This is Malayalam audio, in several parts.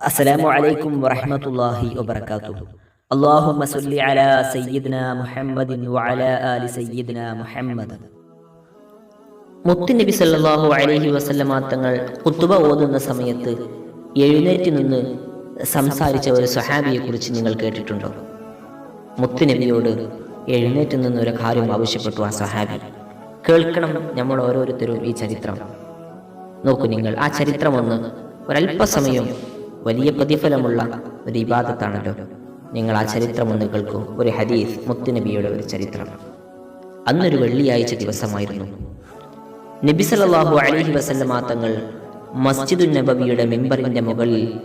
അസ്സലാമു അലൈക്കും വറഹ്മത്തുള്ളാഹി വബറകാതുഹു. അല്ലാഹുമ്മ സല്ലി അലാ സയ്യിദ്ന മുഹമ്മദിൻ വഅലാ ആലി സയ്യിദ്ന മുഹമ്മദ്. മുത്തുനബി സല്ലല്ലാഹു അലൈഹി വസല്ലമ തങ്ങൾ ഖുത്ബ ഓതുന്ന സമയത്ത് എഴുന്നേറ്റ് നിന്ന് സംസാരിച്ച ഒരു സഹാബിയെ കുറിച്ച് നിങ്ങൾ കേട്ടിട്ടുണ്ടോ? മുത്തുനബിയോട് എഴുന്നേറ്റ് നിന്ന് ഒരു കാര്യം ആവശ്യപ്പെട്ടു ആ സഹാബി കേൾക്കണം നമ്മൾ ഓരോരുത്തരും ഈ ചരിത്രം. നോക്കൂ നിങ്ങൾ ആ ചരിത്രം ഒന്ന് ഒരല്പസമയം വലിയ പ്രതിഫലമുള്ള ഒരു ഇബാദത്താണല്ലോ. നിങ്ങൾ ആ ചരിത്രം ഒന്ന് കേൾക്കൂ. ഒരു ഹദീസ് മുത്തുനബിയുടെ ഒരു ചരിത്രം. അന്നൊരു വെള്ളിയാഴ്ച ദിവസമായിരുന്നു. നബി സല്ലല്ലാഹു അലൈഹി വസല്ലമ തങ്ങൾ മസ്ജിദുൻ നബവിയുടെ മിമ്പറിന്റെ മുകളിൽ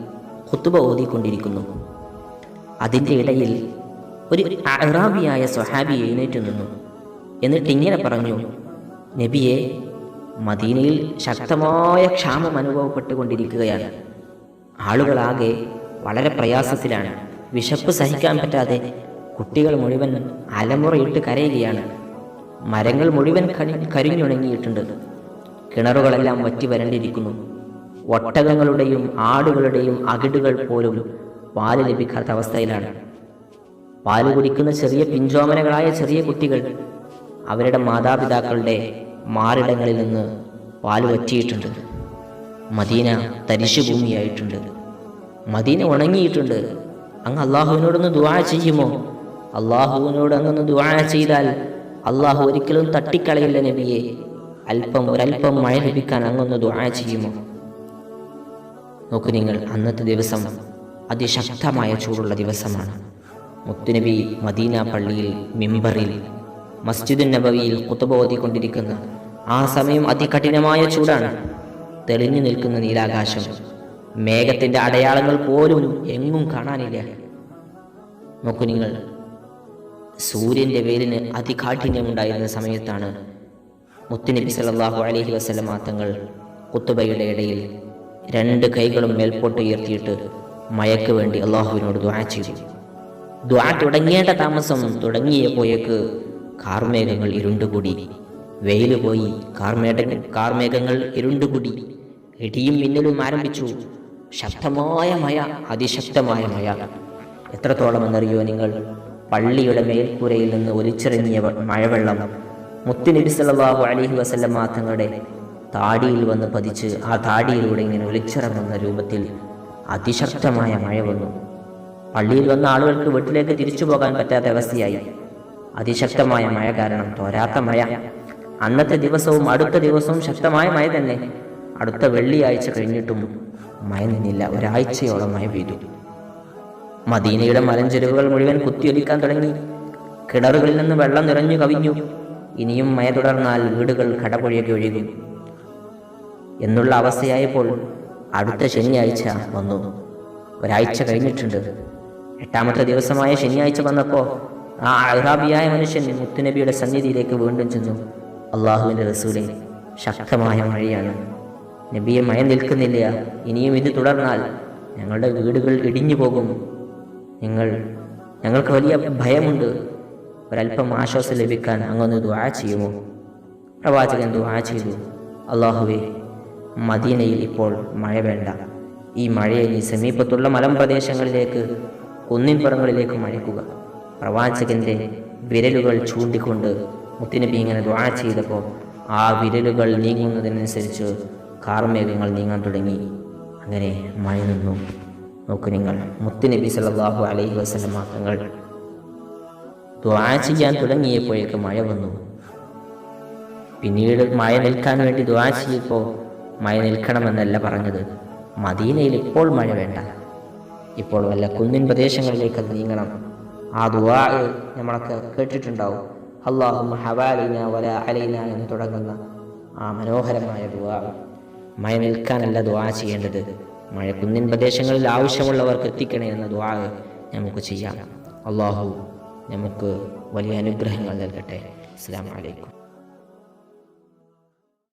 ഖുത്ബ ഓതിക്കൊണ്ടിരിക്കുന്നു. അതിന്റെ ഇടയിൽ ഒരു അറാബിയായ സ്വഹാബി എഴുന്നേറ്റ് നിന്നു. എന്നിട്ട് ഇങ്ങനെ പറഞ്ഞു നബിയെ മദീനയിൽ ശക്തമായ ക്ഷാമം അനുഭവപ്പെട്ടുകൊണ്ടിരിക്കുകയാണ്. ആളുകളാകെ വളരെ പ്രയാസത്തിലാണ്. വിശപ്പ് സഹിക്കാൻ പറ്റാതെ കുട്ടികൾ മുഴുവൻ അലമുറയിട്ട് കരയുകയാണ്. മരങ്ങൾ മുഴുവൻ കരിഞ്ഞുണങ്ങിയിട്ടുണ്ട്. കിണറുകളെല്ലാം വറ്റി വരണ്ടിരിക്കുന്നു. ഒട്ടകങ്ങളുടെയും ആടുകളുടെയും അകിടുകൾ പോലും പാൽ ലഭിക്കാത്ത അവസ്ഥയിലാണ്. പാൽ കുടിക്കുന്ന ചെറിയ പിഞ്ചോമനകളായ ചെറിയ കുട്ടികൾ അവരുടെ മാതാപിതാക്കളുടെ മാറിടങ്ങളിൽ നിന്ന് പാൽ വറ്റിയിട്ടുണ്ട്. Medina തരിശുഭൂമിയായിട്ടുണ്ട് Medina ഉണങ്ങിയിട്ടുണ്ട്. അങ്ങ് അള്ളാഹുവിനോടൊന്ന് ദുആ ചെയ്യുമോ? അള്ളാഹുവിനോട് അങ്ങൊന്ന് ദുആ ചെയ്താൽ അള്ളാഹു ഒരിക്കലും തട്ടിക്കളയില്ല നബിയെ. അല്പം ഒരല്പം മഴ ലഭിക്കാൻ അങ്ങൊന്ന് ദുആ ചെയ്യുമോ? നോക്കൂ നിങ്ങൾ അന്നത്തെ ദിവസം അതിശക്തമായ ചൂടുള്ള ദിവസമാണ്. മുത്തുനബി മദീന പള്ളിയിൽ മിമ്പറിൽ മസ്ജിദുൻ നബവിയിൽ കുത്തുബോധിക്കൊണ്ടിരിക്കുന്ന ആ സമയം അതികഠിനമായ ചൂടാണ്. തെളിഞ്ഞു നിൽക്കുന്ന നീലാകാശം. മേഘത്തിന്റെ അടയാളങ്ങൾ പോലും എങ്ങും കാണാനില്ല. നോക്കൂ നിങ്ങൾ സൂര്യന്റെ വേലിന് അതികാഠിന്യമുണ്ടായിരുന്ന സമയത്താണ് മുത്തുനബി സല്ലല്ലാഹു അലഹി വസല്ലമ തങ്ങൾ കുത്തുബയുടെ ഇടയിൽ രണ്ട് കൈകളും മേൽപോട്ട് ഉയർത്തിയിട്ട് മയക്ക് വേണ്ടി അള്ളാഹുവിനോട് ദ്വാ ചെയ്തു. ദ്വാ തുടങ്ങേണ്ട താമസം തുടങ്ങിയപ്പോയേക്ക് കാർമേഘങ്ങൾ ഇരുണ്ടുകൂടി. വെയിൽ പോയി കാർമേഘ കാർമേഘങ്ങൾ ഇരുണ്ടുകൂടി. ഇടിയും മിന്നലും ആരംഭിച്ചു. ശക്തമായ മഴ അതിശക്തമായ മഴ. എത്രത്തോളം എന്നറിയോ നിങ്ങൾ? പള്ളിയുടെ മേൽക്കൂരയിൽ നിന്ന് ഒലിച്ചിറങ്ങിയ മഴവെള്ളം മുത്തുനബി സല്ലല്ലാഹു അലൈഹി വസല്ലമ തങ്ങളുടെ താടിയിൽ വന്ന് പതിച്ച് ആ താടിയിലൂടെ ഇങ്ങനെ ഒലിച്ചിറങ്ങുന്ന രൂപത്തിൽ അതിശക്തമായ മഴ വന്നു. പള്ളിയിൽ വന്ന ആളുകൾക്ക് വീട്ടിലേക്ക് തിരിച്ചു പോകാൻ പറ്റാത്ത അവസ്ഥയായി. അതിശക്തമായ മഴ കാരണം തോരാത്ത മഴ. അന്നത്തെ ദിവസവും അടുത്ത ദിവസവും ശക്തമായ മഴ തന്നെ. അടുത്ത വെള്ളിയാഴ്ച കഴിഞ്ഞിട്ടും മഴ നിന്നില്ല. ഒരാഴ്ചയോളം മഴ പെയ്തു. മദീനയുടെ മലഞ്ചെരുവുകൾ മുഴുവൻ കുത്തിയൊലിക്കാൻ തുടങ്ങി. കിണറുകളിൽ നിന്ന് വെള്ളം നിറഞ്ഞു കവിഞ്ഞു. ഇനിയും മഴ തുടർന്നാൽ വീടുകൾ കടപുഴയൊക്കെ ഒഴുകും. എന്നുള്ള അവസ്ഥയായപ്പോൾ അടുത്ത ശനിയാഴ്ച വന്നു. ഒരാഴ്ച കഴിഞ്ഞിട്ടുണ്ട്. എട്ടാമത്തെ ദിവസമായ ശനിയാഴ്ച വന്നപ്പോൾ ആ അഹ്റാബിയായ മനുഷ്യൻ മുത്തുനബിയുടെ സന്നിധിയിലേക്ക് വീണ്ടും ചെന്നു. അള്ളാഹുവിന്റെ റസൂലെ ശക്തമായ മഴയാണ്. നബിയെ മയം നിൽക്കുന്നില്ല. ഇനിയും ഇത് തുടർന്നാൽ ഞങ്ങളുടെ വീടുകൾ ഇടിഞ്ഞു പോകും. നിങ്ങൾ ഞങ്ങൾക്ക് വലിയ ഭയമുണ്ട്. ഒരല്പം ആശ്വാസം ലഭിക്കാൻ അങ്ങൊന്ന് ദുആ ചെയ്യുമോ? പ്രവാചകൻ ദുആ ചെയ്തു. അള്ളാഹുവേ മദീനയിൽ ഇപ്പോൾ മഴ വേണ്ട. ഈ മഴയെ നീ സമീപത്തുള്ള മലമ്പ്രദേശങ്ങളിലേക്ക് കുന്നിൻപുറങ്ങളിലേക്ക് മഴയ്ക്കുക പ്രവാചകന്റെ വിരലുകൾ ചൂണ്ടിക്കൊണ്ട് മുത്തിനബി ഇങ്ങനെ ദ്വാ ചെയ്തപ്പോൾ ആ വിരലുകൾ നീങ്ങുന്നതിനനുസരിച്ച് കാർമേഘങ്ങൾ നീങ്ങാൻ തുടങ്ങി. അങ്ങനെ മഴ നിന്നു. നോക്കൂ നിങ്ങൾ മുത്തുനബി സല്ലല്ലാഹു അലൈഹി വസല്ലമ തങ്ങൾ ദ്വാ ചെയ്യാൻ തുടങ്ങിയപ്പോഴേക്ക് മഴ വന്നു. പിന്നീട് മഴ നിൽക്കാൻ വേണ്ടി ദ്വാ ചെയ്യപ്പോൾ മഴ നിൽക്കണമെന്നല്ല പറഞ്ഞത്. മദീനയിൽ ഇപ്പോൾ മഴ വേണ്ട. ഇപ്പോൾ വല്ല കുന്നിൻ പ്രദേശങ്ങളിലേക്ക് നീങ്ങണം. ആ ദുവാ നമ്മളൊക്കെ കേട്ടിട്ടുണ്ടാവും. അള്ളാഹു ഹവാലിന വല അലൈന എന്ന് തുടങ്ങുന്ന ആ മനോഹരമായ ദുവാ മഴ നിൽക്കാനല്ല ദുവാ ചെയ്യേണ്ടത്. മഴ കുന്നിൻ പ്രദേശങ്ങളിൽ ആവശ്യമുള്ളവർക്ക് എത്തിക്കണേ എന്ന ദുവാ നമുക്ക് ചെയ്യാം. അള്ളാഹു നമുക്ക് വലിയ അനുഗ്രഹങ്ങൾ നൽകട്ടെ. അസ്സാം വലൈക്കും